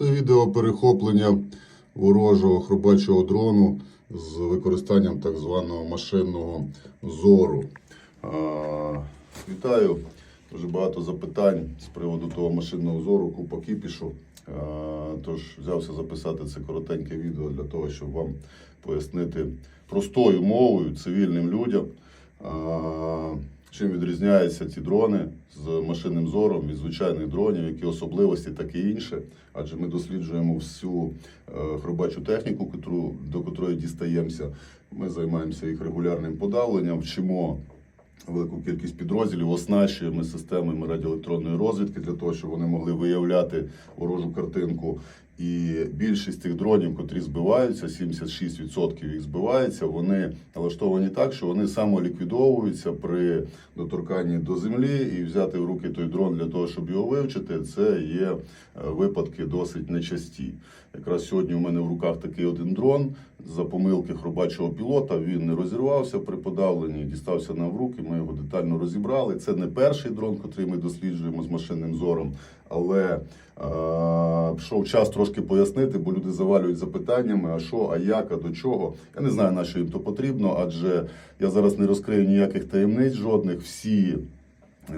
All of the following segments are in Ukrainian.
Це відео перехоплення ворожого хробачого дрону з використанням так званого машинного зору. А, Вітаю. Дуже багато запитань з приводу того машинного зору, купа кіпішу. А, Тож взявся записати це коротеньке відео для того, щоб вам пояснити простою мовою цивільним людям, а, чим відрізняються ці дрони з машинним зором від звичайних дронів, які особливості, так і інше. Адже ми досліджуємо всю е, хробачу техніку, до котрої дістаємося. Ми займаємося їх регулярним подавленням, вчимо велику кількість підрозділів, оснащуємо системами радіоелектронної розвідки для того, щоб вони могли виявляти ворожу картинку. І більшість тих дронів, котрі збиваються, 76% їх збивається, вони налаштовані так, що вони самоліквідовуються при доторканні до землі і взяти в руки той дрон для того, щоб його вивчити. Це є е, випадки досить нечасті. Якраз сьогодні у мене в руках такий один дрон за помилки хробачого пілота. Він не розірвався при подавленні, дістався нам в руки. Ми його детально розібрали. Це не перший дрон, котрий ми досліджуємо з машинним зором, але е, пішов час трошки пояснити, бо люди завалюють запитаннями: а що, а як, а до чого. Я не знаю, на що їм то потрібно, адже я зараз не розкрию ніяких таємниць жодних. Всі е,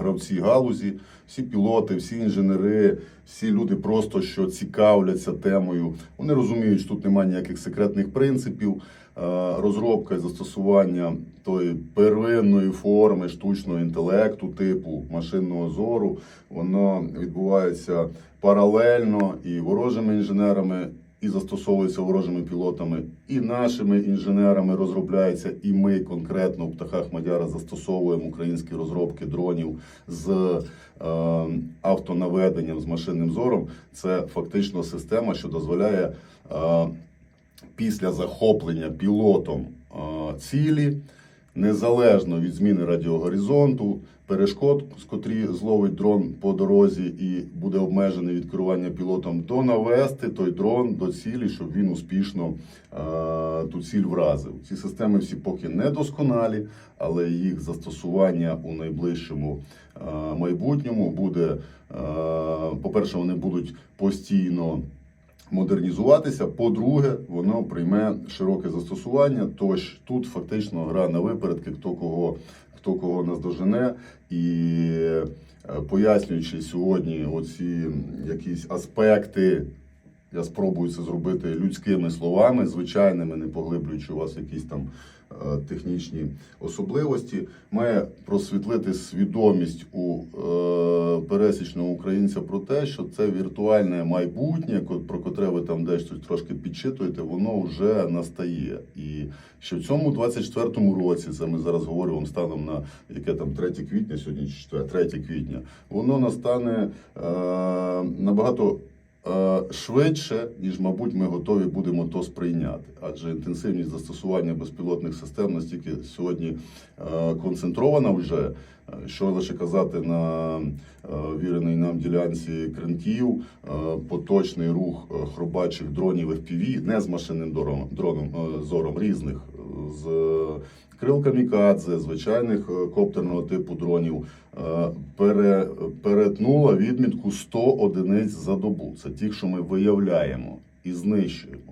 гравці галузі, всі пілоти, всі інженери, всі люди просто що цікавляться темою. Вони розуміють, що тут немає ніяких секретних принципів. Е, Розробка і застосування тої первинної форми штучного інтелекту, типу машинного зору, воно відбувається паралельно і ворожими інженерами, і застосовується ворожими пілотами, і нашими інженерами розробляється, і ми конкретно в птахах Мадяра застосовуємо українські розробки дронів з е, автонаведенням, з машинним зором. Це фактично система, що дозволяє е, після захоплення пілотом цілі, незалежно від зміни радіогоризонту, перешкод, з котрі зловить дрон по дорозі і буде обмежений від керування пілотом, донавести той дрон до цілі, щоб він успішно ту ціль вразив. Ці системи всі поки не досконалі, але їх застосування у найближчому майбутньому буде, по-перше, вони будуть постійно модернізуватися. По-друге, воно прийме широке застосування. Тож тут фактично гра на випередки, хто кого, хто кого наздожене. І е, пояснюючи сьогодні оці якісь аспекти. Я спробую це зробити людськими словами, звичайними, не поглиблюючи у вас якісь там е, технічні особливості, має просвітлити свідомість у е, пересічного українця про те, що це віртуальне майбутнє, про котре ви там десь трошки підчитуєте, воно вже настає. І що в цьому 24-му році, це ми зараз говоримо станом на яке там 3 квітня, сьогодні чи 4, 3 квітня, воно настане е, набагато швидше, ніж, мабуть, ми готові будемо то сприйняти. Адже інтенсивність застосування безпілотних систем настільки сьогодні е, концентрована вже, е, що лише казати на е, вірений нам ділянці кринків, е, поточний рух е, хробачих дронів FPV, не з машинним дроном, е, зором різних, е, з крил камікадзе, звичайних е, коптерного типу дронів, е, пере, перетнула відмітку 100 одиниць за добу. Це ті, що ми виявляємо і знищуємо.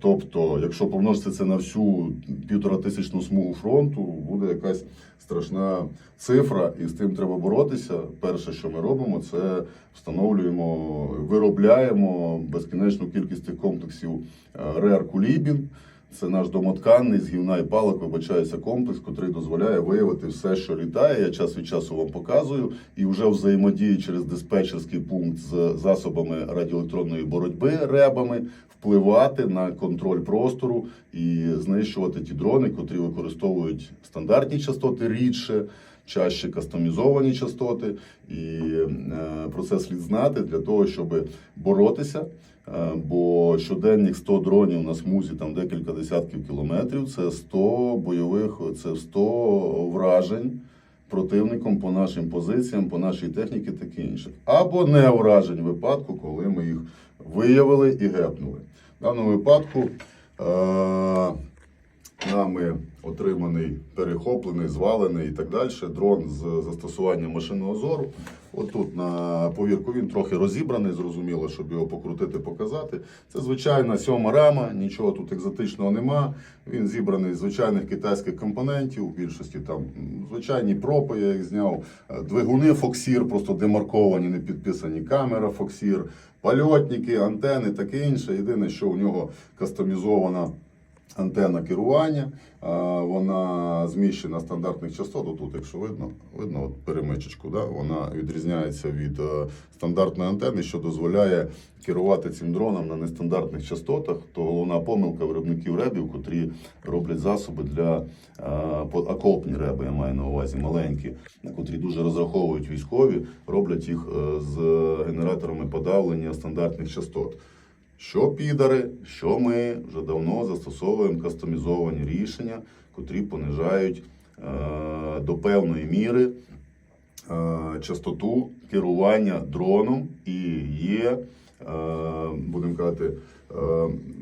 Тобто, якщо помножити це на всю півтора тисячну смугу фронту, буде якась страшна цифра, і з тим треба боротися. Перше, що ми робимо, це встановлюємо, виробляємо безкінечну кількість комплексів РЕР Кулібін. Це наш домотканний з гівна і палок вибачається комплекс, який дозволяє виявити все, що літає. Я час від часу вам показую. І вже взаємодії через диспетчерський пункт з засобами радіоелектронної боротьби ребами впливати на контроль простору і знищувати ті дрони, котрі використовують стандартні частоти рідше. Чаще кастомізовані частоти, і е, про це слід знати для того, щоб боротися. Е, Бо щоденних 100 дронів на смузі там декілька десятків кілометрів. Це 100 бойових, це 100 вражень противником по нашим позиціям, по нашій техніці, таке інше. Або не вражень випадку, коли ми їх виявили і гепнули. В даному випадку е- нами отриманий, перехоплений, звалений і так далі. Дрон з застосуванням машинного зору. Отут на повірку він трохи розібраний, зрозуміло, щоб його покрутити, показати. Це звичайна сьома рама, нічого тут екзотичного нема. Він зібраний з звичайних китайських компонентів, в більшості там звичайні пропи, я їх зняв. Е, Двигуни Foxir, просто демарковані, не підписані. Камера Foxir, польотники, антени, таке інше. Єдине, що у нього кастомізована. Антенна керування, вона зміщена стандартних частот. Отут, якщо видно, видно от перемичечку, да? вона відрізняється від е, стандартної антени, що дозволяє керувати цим дроном на нестандартних частотах. То головна помилка виробників ребів, котрі роблять засоби для е, окопні реби, я маю на увазі маленькі, на котрі дуже розраховують військові, роблять їх е, з генераторами подавлення стандартних частот. Що підари, що ми вже давно застосовуємо кастомізовані рішення, котрі понижають е, до певної міри е, частоту керування дроном і є, е, будемо казати,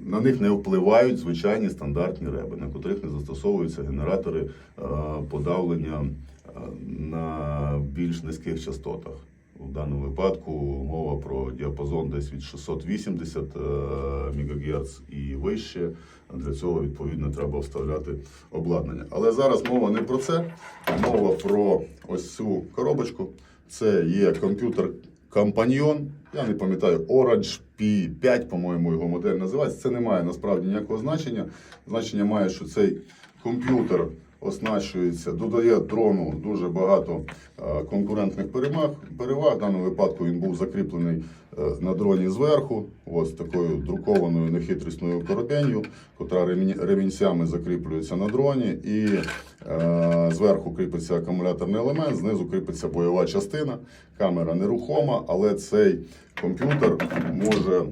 на них не впливають звичайні стандартні реби, на котрих не застосовуються генератори подавлення на більш низьких частотах. У даному випадку мова про діапазон десь від 680 е, МГц і вище. Для цього відповідно треба вставляти обладнання. Але зараз мова не про це, мова про ось цю коробочку. Це є комп'ютер Компаньйон. Я не пам'ятаю, Orange P5, по-моєму, його модель називається. Це не має насправді ніякого значення. Значення має, що цей комп'ютер оснащується, додає дрону дуже багато е, конкурентних перемаг. переваг. В даному випадку він був закріплений е, на дроні зверху, ось такою друкованою нехитрісною коробенью, котра ремінцями закріплюється на дроні, і е, зверху кріпиться акумуляторний елемент, знизу кріпиться бойова частина. Камера нерухома, але цей комп'ютер може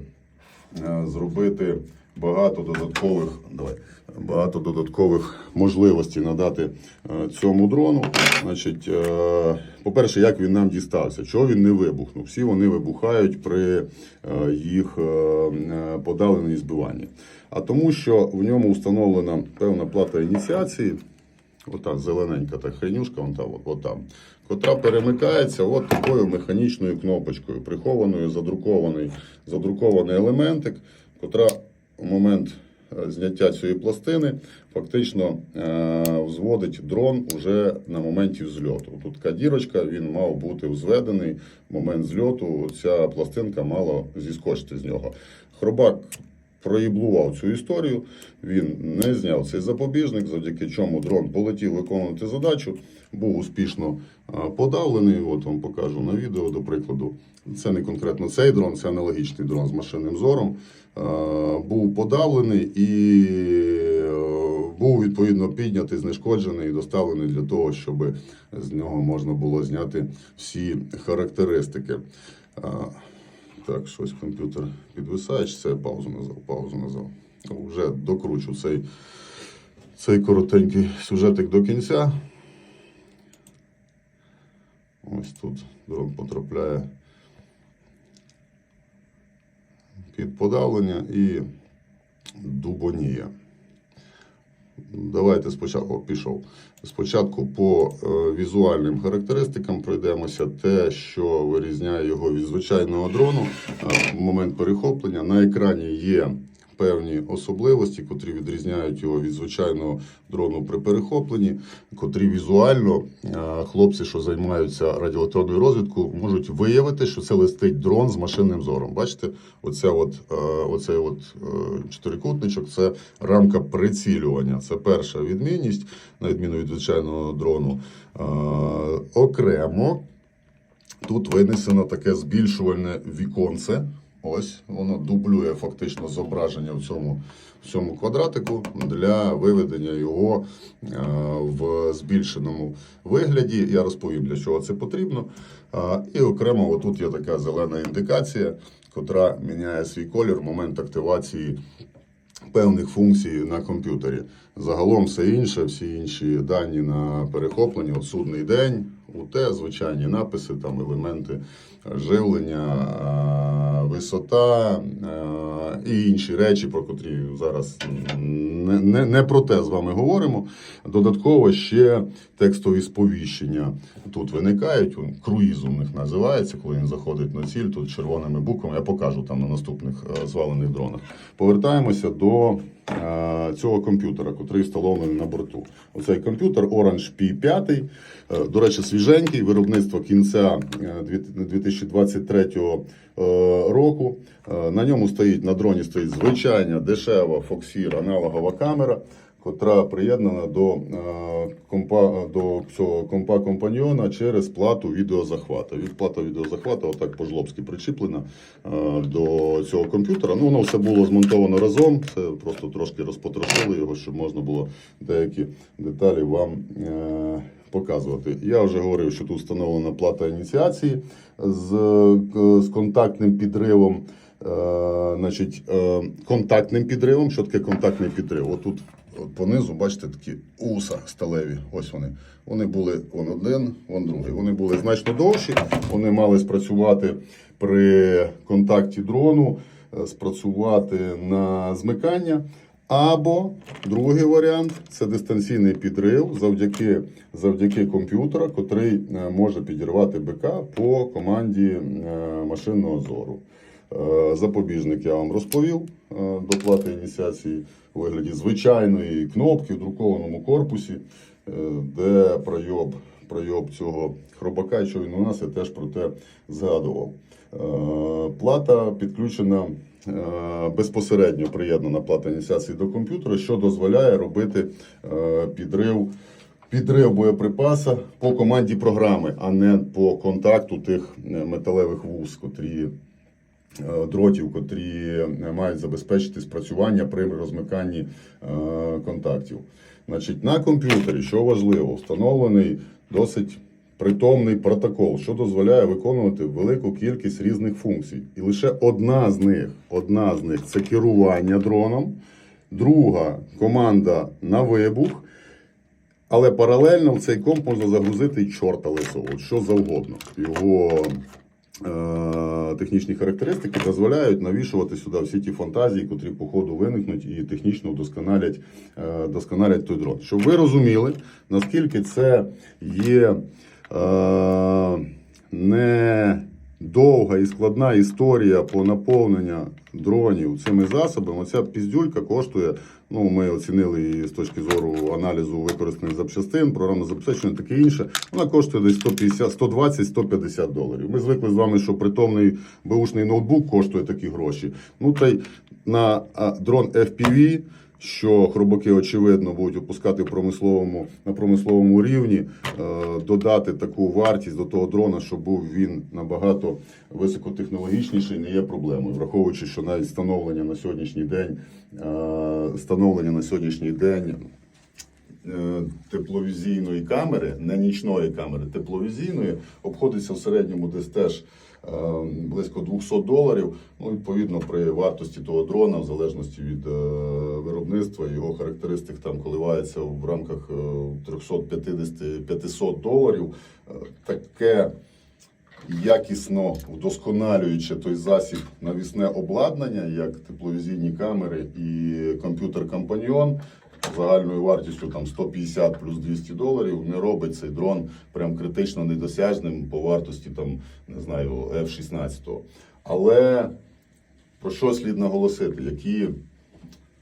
зробити багато додаткових, давай, багато додаткових можливостей надати е, цьому дрону. Значить, е, по-перше, як він нам дістався, чого він не вибухнув? Всі вони вибухають при е, їх подавленні збиванні. А тому, що в ньому встановлена певна плата ініціації, Ота зелененька та хренюшка, вон там, от, котра перемикається от такою механічною кнопочкою, прихованою, задрукований, задрукований елементик, котра в момент е, зняття цієї пластини фактично е, взводить дрон уже на моменті взльоту. Тут така дірочка, він мав бути взведений. В момент зльоту ця пластинка мала зіскочити з нього. Хробак проїблував цю історію. Він не зняв цей запобіжник, завдяки чому дрон полетів виконувати задачу, був успішно подавлений. От вам покажу на відео, до прикладу. Це не конкретно цей дрон, це аналогічний дрон з машинним зором. Був подавлений і е, був відповідно піднятий, знешкоджений і доставлений для того, щоб з нього можна було зняти всі характеристики. Так, щось комп'ютер підвисає, чи це паузу назвав, паузу назвав. Ну, Вже докручу цей, цей коротенький сюжетик до кінця. Ось тут дрон потрапляє під подавлення і дубонія. Давайте спочатку пішов. Спочатку по е, візуальним характеристикам пройдемося те, що вирізняє його від звичайного дрону е, в момент перехоплення. На екрані є певні особливості, котрі відрізняють його від звичайного дрону при перехопленні, котрі візуально е, хлопці, що займаються радіоелектронною розвідкою, можуть виявити, що це летить дрон з машинним зором. Бачите, оце от, е, оцей от е, чотирикутничок це рамка прицілювання. Це перша відмінність, на відміну від звичайного дрону. Окремо тут винесено таке збільшувальне віконце. Ось воно дублює фактично зображення в цьому, в цьому квадратику для виведення його е, в збільшеному вигляді. Я розповім, для чого це потрібно. А, І окремо, отут є така зелена індикація, котра міняє свій колір в момент активації певних функцій на комп'ютері. Загалом все інше, всі інші дані на перехоплення, судний день, УТ, звичайні написи, там елементи живлення. висота е, і інші речі, про котрі зараз не, не, не про те з вами говоримо. Додатково ще текстові сповіщення тут виникають. Круїз у них називається, коли він заходить на ціль, тут червоними буквами. Я покажу там на наступних е, звалених дронах. Повертаємося до е, цього комп'ютера, котрий встановлений на борту. Оцей комп'ютер Orange P5, е, до речі, свіженький, виробництво кінця е, 2023 е, року. Е, На ньому стоїть на дроні стоїть звичайна дешева Foxir аналогова камера, котра приєднана до, е, компа, до цього компа компаньйона через плату відеозахвату. Від плата відеозахвату отак по-жлобськи причіплена е, до цього комп'ютера. Ну, воно все було змонтовано разом. Це просто трошки розпотрошили його, щоб можна було деякі деталі вам. е, Показувати. Я вже говорив, що тут встановлена плата ініціації з, з контактним підривом. Е, значить, е, контактним підривом. Що таке контактний підрив? Отут от понизу, бачите, такі уса сталеві. Ось вони. Вони були он один, он другий. Вони були значно довші. Вони мали спрацювати при контакті дрону, е, спрацювати на змикання. Або другий варіант це дистанційний підрив завдяки, завдяки комп'ютера, котрий е, може підірвати БК по команді е, машинного зору. Е, Запобіжник я вам розповів е, до плати ініціації у вигляді звичайної кнопки в друкованому корпусі, е, де пройоб, пройоб цього хробака, що він у нас, я теж про те згадував. Плата підключена безпосередньо приєднана плата ініціації до комп'ютера, що дозволяє робити підрив. Підрив боєприпаса по команді програми, а не по контакту тих металевих вуз, котрі дротів, котрі е, мають забезпечити спрацювання при розмиканні е, контактів. Значить, на комп'ютері, що важливо, встановлений досить притомний протокол, що дозволяє виконувати велику кількість різних функцій. І лише одна з них, одна з них це керування дроном, друга команда на вибух. Але паралельно в цей комп можна загрузити чорта лисого, що завгодно. Його е, технічні характеристики дозволяють навішувати сюди всі ті фантазії, котрі по ходу виникнуть і технічно вдосконалять, е, вдосконалять той дрон. Щоб ви розуміли, наскільки це є е, не довга і складна історія по наповненню дронів цими засобами. Оця піздюлька коштує. Ну, ми оцінили її з точки зору аналізу використаних запчастин, програмне забезпечення, таке інше. Вона коштує десь 150, 120-150 доларів. Ми звикли з вами, що притомний беушний ноутбук коштує такі гроші. Ну та й на дрон FPV, що хробаки, очевидно, будуть опускати в промисловому, на промисловому рівні, е, додати таку вартість до того дрона, щоб був він набагато високотехнологічніший, не є проблемою, враховуючи, що навіть встановлення на сьогоднішній день, е, встановлення на сьогоднішній день е, тепловізійної камери, не нічної камери, тепловізійної, обходиться в середньому десь теж близько 200 доларів. Ну, відповідно, при вартості того дрона, в залежності від е, виробництва, його характеристик там коливається в рамках е, 350-500 доларів. Е, Таке якісно вдосконалюючи той засіб навісне обладнання, як тепловізійні камери і комп'ютер-компаньйон, загальною вартістю там 150 плюс 200 доларів, не робить цей дрон прям критично недосяжним по вартості там, не знаю, F-16. Але про що слід наголосити? Які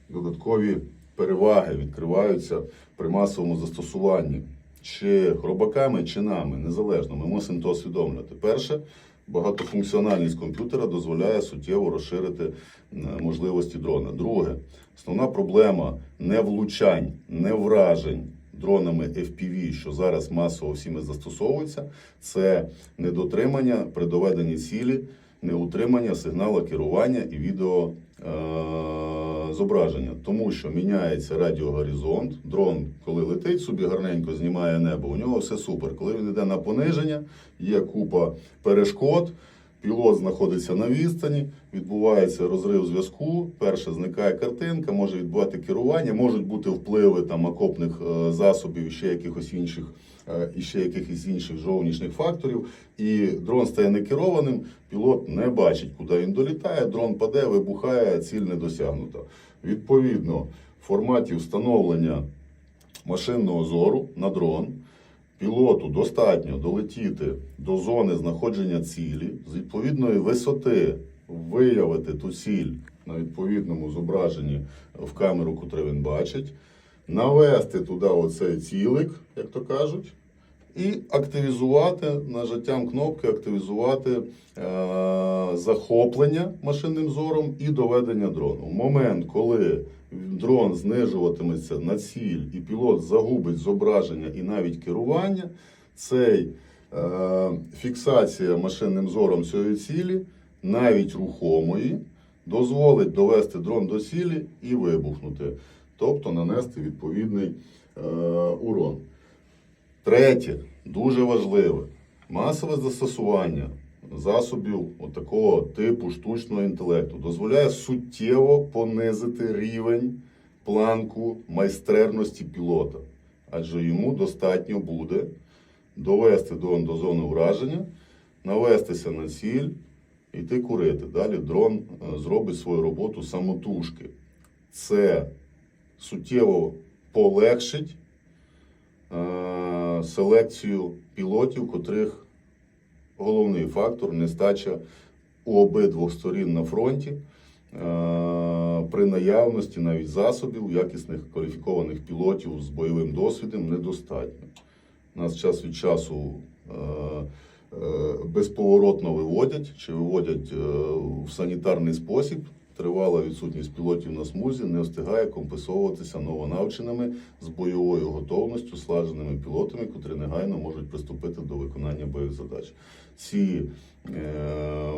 додаткові переваги відкриваються при масовому застосуванні чи хробаками, чи нами, незалежно. Ми мусимо то усвідомлювати. Перше, багатофункціональність комп'ютера дозволяє суттєво розширити е, можливості дрона. Друге, основна проблема не влучань, не вражень. Дронами FPV, що зараз масово всіми застосовуються, це недотримання при доведенні цілі, неутримання сигналу керування і відео е- зображення, тому що міняється радіогоризонт. Дрон, коли летить собі гарненько, знімає небо. У нього все супер. Коли він йде на пониження, є купа перешкод. Пілот знаходиться на відстані, відбувається розрив зв'язку. Перше зникає картинка, може відбувати керування, можуть бути впливи там окопних е, засобів ще якихось інших, і ще якихось інших зовнішніх факторів. І дрон стає некерованим, пілот не бачить, куди він долітає. Дрон паде, вибухає, ціль не досягнута. Відповідно, в форматі встановлення машинного зору на дрон. Пілоту достатньо долетіти до зони знаходження цілі з відповідної висоти, виявити ту ціль на відповідному зображенні в камеру, котру він бачить, навести туди оцей цілик, як то кажуть, і активізувати нажаттям кнопки, активізувати е- захоплення машинним зором і доведення дрону. В момент, коли дрон знижуватиметься на ціль, і пілот загубить зображення і навіть керування, цей е- фіксація машинним зором цієї цілі, навіть рухомої, дозволить довести дрон до цілі і вибухнути, тобто нанести відповідний е- урон. Третє, дуже важливе, масове застосування засобів такого типу штучного інтелекту дозволяє суттєво понизити рівень планку майстерності пілота, адже йому достатньо буде довести дрон до зони враження, навестися на ціль, йти курити. Далі дрон е, зробить свою роботу самотужки. Це суттєво полегшить е, селекцію пілотів, котрих головний фактор нестача у обидвох сторін на фронті. е, При наявності навіть засобів, якісних кваліфікованих пілотів з бойовим досвідом недостатньо. Нас час від часу е, е, безповоротно виводять чи виводять в санітарний спосіб. Тривала відсутність пілотів на смузі не встигає компенсовуватися новонавченими з бойовою готовністю слаженими пілотами, котрі негайно можуть приступити до виконання бойових задач. Ці е,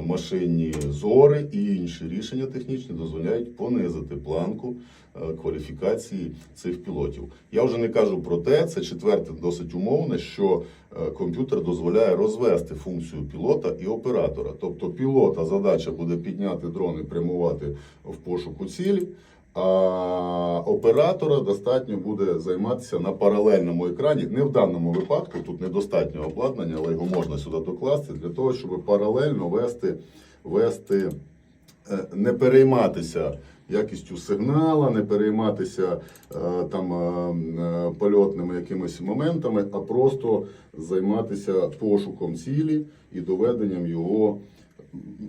машинні зори і інші рішення технічні дозволяють понизити планку е, кваліфікації цих пілотів. Я вже не кажу про те, це четверте досить умовне, що е, комп'ютер дозволяє розвести функцію пілота і оператора. Тобто пілота задача буде підняти дрон і прямувати в пошуку цілі. А оператора достатньо буде займатися на паралельному екрані. Не в даному випадку, тут недостатньо обладнання, але його можна сюди докласти для того, щоб паралельно вести, вести е, не перейматися якістю сигнала, не перейматися е, там е, польотними якимись моментами, а просто займатися пошуком цілі і доведенням його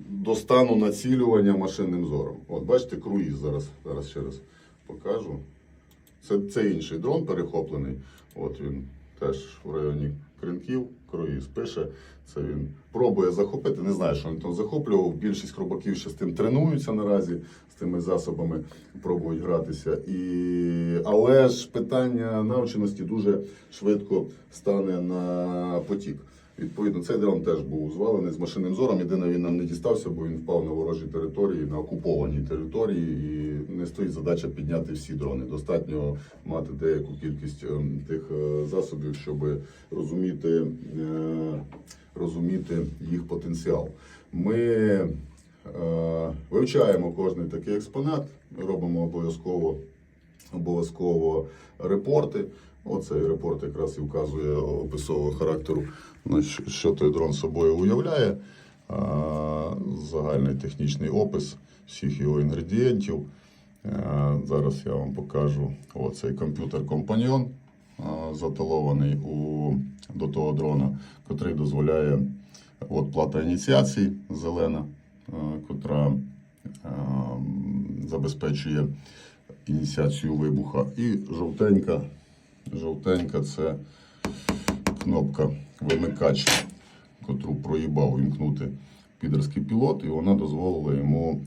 до стану націлювання машинним зором. От бачите, круїз зараз, зараз ще раз покажу. Це, це інший дрон перехоплений. От він теж в районі кринків, круїз пише. Це він пробує захопити. Не знаю, що він там захоплював. Більшість хробаків ще з тим тренуються наразі, з тими засобами пробують гратися. І... Але ж питання навченості дуже швидко стане на потік. Відповідно, цей дрон теж був звалений з машинним зором. Єдине, він нам не дістався, бо він впав на ворожій території, на окупованій території, і не стоїть задача підняти всі дрони. Достатньо мати деяку кількість ем, тих е, засобів, щоб розуміти, е, розуміти їх потенціал. Ми е, вивчаємо кожний такий експонат, робимо обов'язково обов'язково репорти. Оцей репорт якраз і вказує описового характеру, що- що той дрон собою уявляє. Загальний технічний опис всіх його інгредієнтів. Зараз я вам покажу оцей комп'ютер-компаньйон, а, заталований у, до того дрона, котрий дозволяє от плата ініціації зелена, котра забезпечує ініціацію вибуха. І жовтенька, жовтенька це кнопка вимикач, котру проїбав вімкнути підерський пілот, і вона дозволила йому.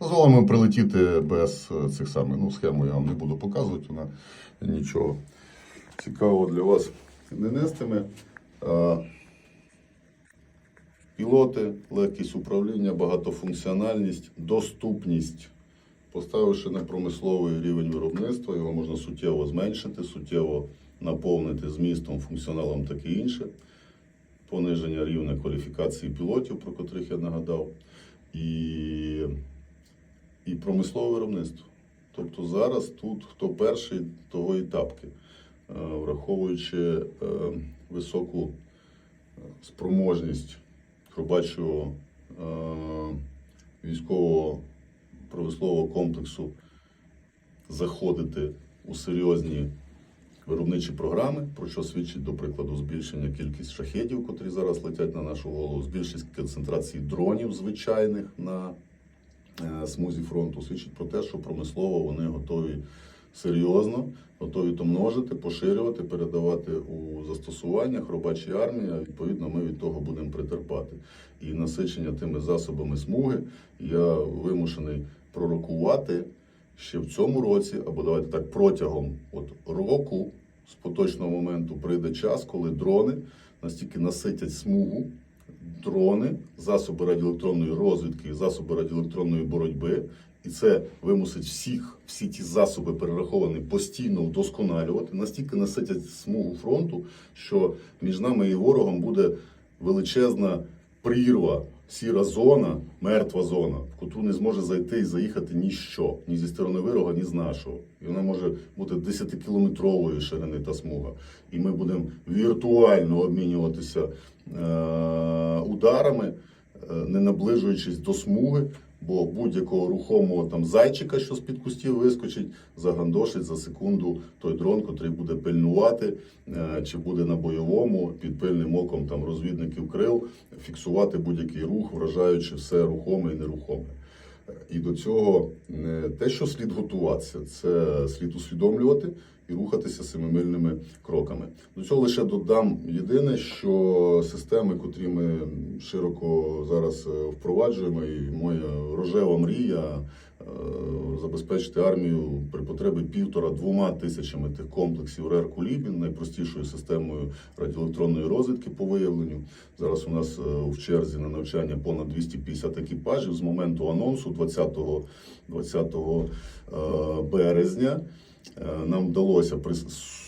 Дозволила прилетіти без цих самих. Ну, схему я вам не буду показувати, вона нічого цікавого для вас не нестиме. А, Пілоти, легкість управління, багатофункціональність, доступність. Поставивши на промисловий рівень виробництва, його можна суттєво зменшити, суттєво наповнити змістом, функціоналом таке інше. пониження рівня кваліфікації пілотів, про котрих я нагадав, і, і промислове виробництво. Тобто зараз тут хто перший, того і тапки, Е, враховуючи е, високу е, спроможність хробачого е, військового промислового комплексу заходити у серйозні виробничі програми, про що свідчить, до прикладу, збільшення кількість шахедів, котрі зараз летять на нашу голову, збільшість концентрації дронів звичайних на е, смузі фронту, свідчить про те, що промислово вони готові серйозно, готові то множити, поширювати, передавати у застосування хробачій армії. Відповідно, ми від того будемо притерпати. І насичення тими засобами смуги я вимушений пророкувати ще в цьому році, або давайте так протягом от року з поточного моменту прийде час, коли дрони настільки наситять смугу, дрони, засоби радіоелектронної розвідки, засоби радіоелектронної боротьби. І це вимусить всіх, всі ті засоби перераховані постійно вдосконалювати, настільки наситять смугу фронту, що між нами і ворогом буде величезна прірва, сіра зона, мертва зона, в котру не зможе зайти і заїхати ніщо, ні зі сторони вирога, ні з нашого. І вона може бути 10-кілометрової ширини та смуга. І ми будемо віртуально обмінюватися е- ударами, е, не наближуючись до смуги. Бо будь-якого рухомого там зайчика, що з-під кустів вискочить, загандошить за секунду той дрон, котрий буде пильнувати, е, чи буде на бойовому під пильним оком там розвідників крил, фіксувати будь-який рух, вражаючи все рухоме і нерухоме. І до цього не те, що слід готуватися, це слід усвідомлювати і рухатися семимильними кроками. До цього лише додам єдине, що системи, котрі ми широко зараз е, впроваджуємо, і моя рожева мрія е, забезпечити армію при потребі півтора-двома тисячами тих комплексів Кулібін, найпростішою системою радіоелектронної розвідки по виявленню. Зараз у нас е, в черзі на навчання понад 250 екіпажів з моменту анонсу 20, 20 е, березня. Е, Нам вдалося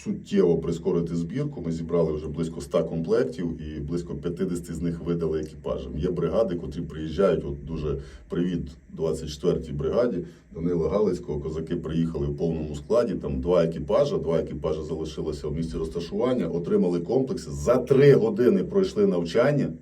суттєво прискорити збірку. Ми зібрали вже близько 100 комплектів і близько 50 з них видали екіпажам. Є бригади, котрі приїжджають. От дуже привіт 24-й бригаді Данила Галицького. Козаки приїхали в повному складі. Там два екіпажа, два екіпажа залишилося в місці розташування, отримали комплекси. За три години пройшли навчання.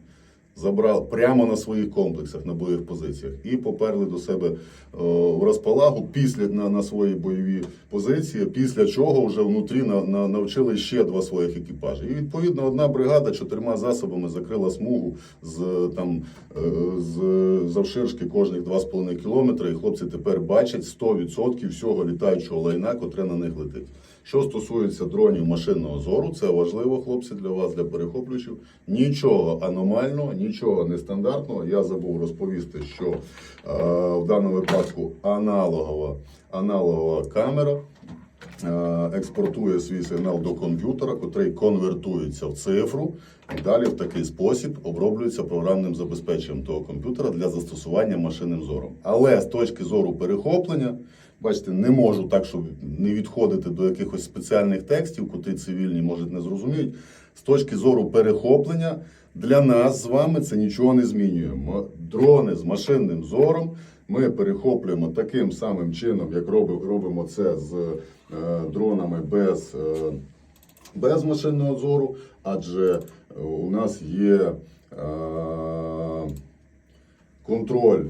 Забрав прямо на своїх комплексах на бойових позиціях і поперли до себе о, в розпалагу після на, на свої бойові позиції. Після чого вже внутрі на, на, навчили ще два своїх екіпажі. І відповідно одна бригада чотирма засобами закрила смугу з там е, з завширшки кожних 2,5 кілометри. І хлопці тепер бачать 100% всього літаючого лайна, котре на них летить. Що стосується дронів машинного зору, це важливо, хлопці, для вас, для перехоплювачів. Нічого аномального, нічого нестандартного. Я забув розповісти, що е, в даному випадку аналогова, аналогова камера е, експортує свій сигнал до комп'ютера, котрий конвертується в цифру, і далі в такий спосіб оброблюється програмним забезпеченням того комп'ютера для застосування машинним зором. Але з точки зору перехоплення. Бачите, не можу так, щоб не відходити до якихось спеціальних текстів, котрі цивільні можуть не зрозуміють. З точки зору перехоплення для нас з вами це нічого не змінює. Дрони з машинним зором ми перехоплюємо таким самим чином, як робимо це з е, дронами без, е, без машинного зору, адже е, у нас є контроль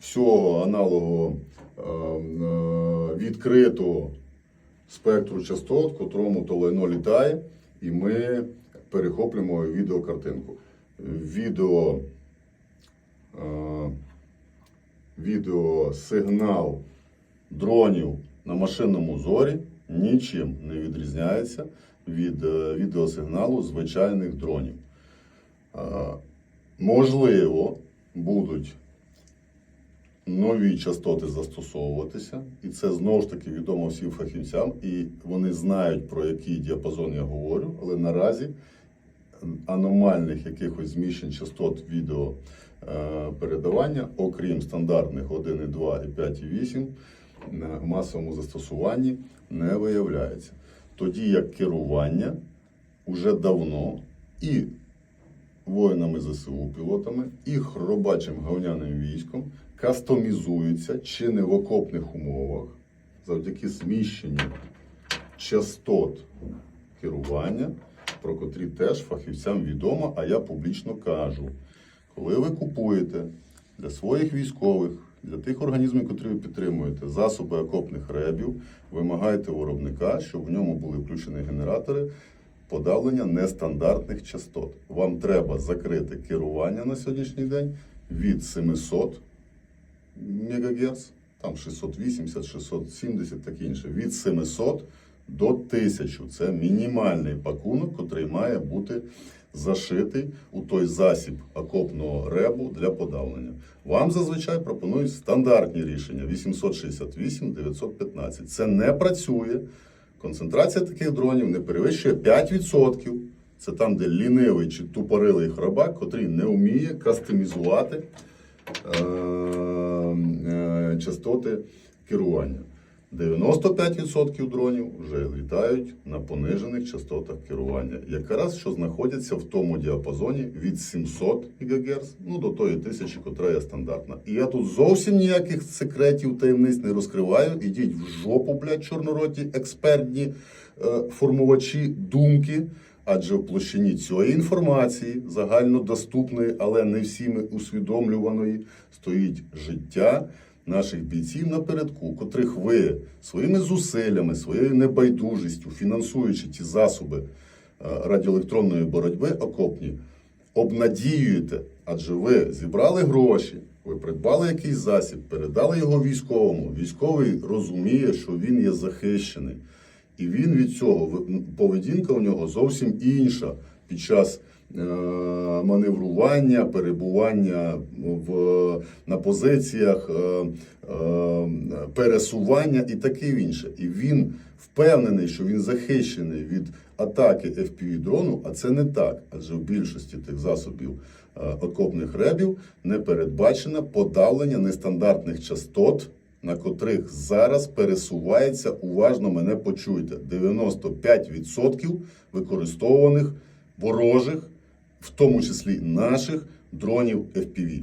всього аналогу відкритого спектру частот, котрому то літає, і ми перехоплюємо відеокартинку. Відео, е, відеосигнал дронів на машинному зорі нічим не відрізняється від е, відеосигналу звичайних дронів. Е, Можливо, будуть нові частоти застосовуватися, і це знову ж таки відомо всім фахівцям, і вони знають про який діапазон я говорю, але наразі аномальних якихось зміщень частот відео е, передавання, окрім стандартних 1,2 і 5,8, на масовому застосуванні не виявляється. Тоді як керування уже давно і воїнами ЗСУ, пілотами і хробачим говняним військом кастомізуються чи не в окопних умовах завдяки зміщенню частот керування, про котрі теж фахівцям відомо, а я публічно кажу. Коли ви купуєте для своїх військових, для тих організмів, котрі ви підтримуєте, засоби окопних ребів, вимагайте виробника, щоб в ньому були включені генератори подавлення нестандартних частот. Вам треба закрити керування на сьогоднішній день від 700 МГц, там 680, 670, таке інше, від 700 до 1000. Це мінімальний пакунок, який має бути зашитий у той засіб окопного ребу для подавлення. Вам зазвичай пропонують стандартні рішення 868, 915. Це не працює. Концентрація таких дронів не перевищує 5%. Це там, де лінивий чи тупорилий хробак, котрий не вміє кастомізувати частоти керування. 95% дронів вже літають на понижених частотах керування, якраз що знаходяться в тому діапазоні від 700 ГГц ну, до тої тисячі, котра є стандартна. І я тут зовсім ніяких секретів таємниць не розкриваю. Ідіть в жопу, блядь, чорнороті, експертні е, формувачі думки. Адже в площині цієї інформації, загальнодоступної, але не всіми усвідомлюваної, стоїть життя наших бійців напередку, котрих ви своїми зусиллями, своєю небайдужістю, фінансуючи ті засоби е, радіоелектронної боротьби окопні, обнадіюєте, адже ви зібрали гроші, ви придбали якийсь засіб, передали його військовому. Військовий розуміє, що він є захищений. І він від цього поведінка у нього зовсім інша під час е, маневрування, перебування в, на позиціях, е, е, пересування і таке інше. І він впевнений, що він захищений від атаки FPV дрону, а це не так, адже в більшості тих засобів окопних ребів не передбачено подавлення нестандартних частот на котрих зараз пересувається, уважно мене почуйте, 95% використовуваних ворожих, в тому числі наших дронів FPV.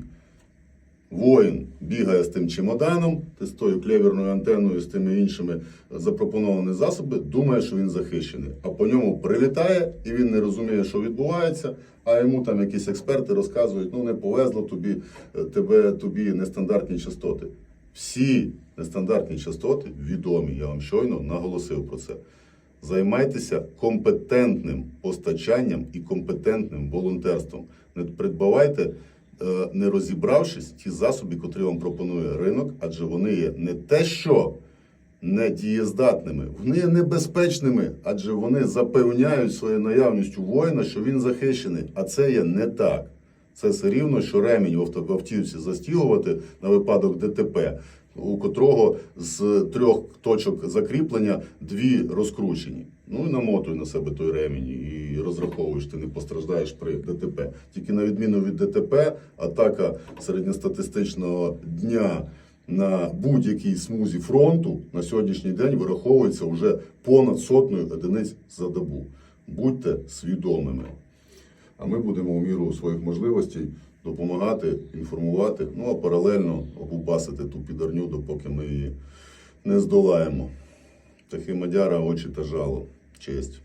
Воїн бігає з тим чемоданом, з тою клеверною антенною, з тими іншими запропонованими засоби, думає, що він захищений. А по ньому прилітає, і він не розуміє, що відбувається. А йому там якісь експерти розказують: ну не повезло тобі, е, тебе тобі нестандартні частоти. Всі нестандартні частоти відомі. Я вам щойно наголосив про це. Займайтеся компетентним постачанням і компетентним волонтерством. Не придбавайте, е, не розібравшись ті засоби, котрі вам пропонує ринок, адже вони є не те, що не дієздатними, вони є небезпечними, адже вони запевняють своєю наявністю воїна, що він захищений. А це є не так. Це все рівно, що ремінь в автівці застігувати на випадок ДТП, у котрого з трьох точок закріплення дві розкручені. Ну і намотуй на себе той ремінь і розраховуєш, ти не постраждаєш при ДТП. Тільки на відміну від ДТП, атака середньостатистичного дня на будь-якій смузі фронту на сьогоднішній день вираховується вже понад сотнею одиниць за добу. Будьте свідомими. А ми будемо у міру своїх можливостей допомагати, інформувати, ну а паралельно обупасити ту підарню, допоки ми її не здолаємо. Тахи Мадяра, очі та жало. Честь.